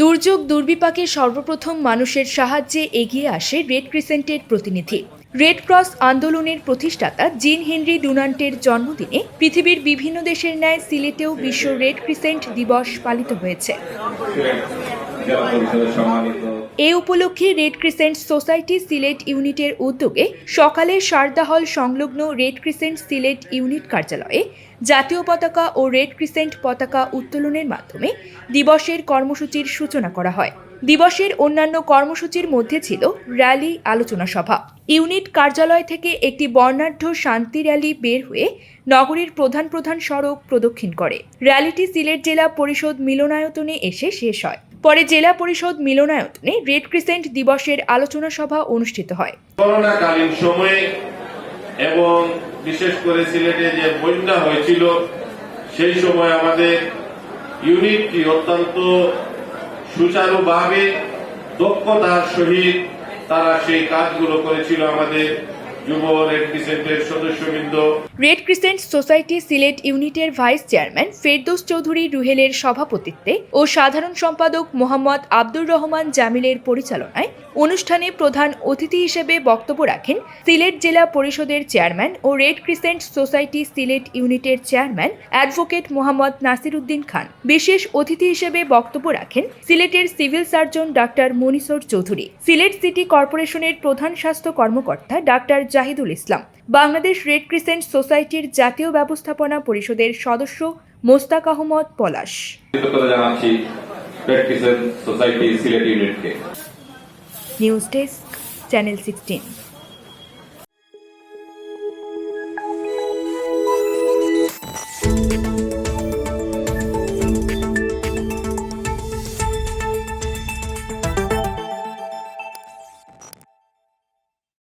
দুর্যোগ দুর্বিপাকে সর্বপ্রথম মানুষের সাহায্যে এগিয়ে আসে রেড ক্রিসেন্টের প্রতিনিধি। রেড ক্রস আন্দোলনের প্রতিষ্ঠাতা জিন হেনরি ডুনান্টের জন্মদিনে পৃথিবীর বিভিন্ন দেশের ন্যায় সিলেটেও বিশ্ব রেড ক্রিসেন্ট দিবস পালিত হয়েছে। এ উপলক্ষে রেড ক্রিসেন্ট সোসাইটি সিলেট ইউনিটের উদ্যোগে সকালে সারদা হল সংলগ্ন রেড ক্রিসেন্ট সিলেট ইউনিট কার্যালয়ে জাতীয় পতাকা ও রেড ক্রিসেন্ট পতাকা উত্তোলনের মাধ্যমে দিবসের কর্মসূচির সূচনা করা হয়। দিবসের অন্যান্য কর্মসূচির মধ্যে ছিল র্যালি আলোচনা সভা। ইউনিট কার্যালয় থেকে একটি বর্ণাঢ্য শান্তি র্যালি বের হয়ে নগরীর প্রধান প্রধান সড়ক প্রদক্ষিণ করে। র্যালিটি সিলেট জেলা পরিষদ মিলনায়তনে এসে শেষ হয়। পরে জেলা পরিষদ মিলনায়তনে রেড ক্রিসেন্ট দিবসের আলোচনা সভা অনুষ্ঠিত হয়। করোনাকালীন সময়ে এবং বিশেষ করে সিলেটে যে বন্যা হয়েছিল, সেই সময় আমাদের ইউনিটটি অত্যন্ত সুচারুভাবে দক্ষতার সহিত তারা সেই কাজগুলো করেছিল আমাদের Red Red Crescent Society Sylhet ইউনিটের ভাইস চেয়ারম্যান ফেরদৌস চৌধুরী রুহেলের সভাপতিত্বে ও সাধারণ সম্পাদক মোহাম্মদ আব্দুর রহমান জামিলের পরিচালনায় অনুষ্ঠানে প্রধান অতিথি হিসেবে বক্তব্য রাখেন সিলেট জেলা পরিষদের চেয়ারম্যান ও রেড ক্রিসেন্ট সোসাইটি সিলেট ইউনিটের চেয়ারম্যান অ্যাডভোকেট মোহাম্মদ নাসির উদ্দিন খান। বিশেষ অতিথি হিসেবে বক্তব্য রাখেন সিলেটের civil surgeon doctor Monisor Chowdhury, Sylhet city কর্পোরেশনের প্রধান স্বাস্থ্য কর্মকর্তা doctor Jahidul Islam, Bangladesh Red Crescent সোসাইটির জাতীয় ব্যবস্থাপনা পরিষদের সদস্য Mostak Ahmed Palash. News desk channel sixteen.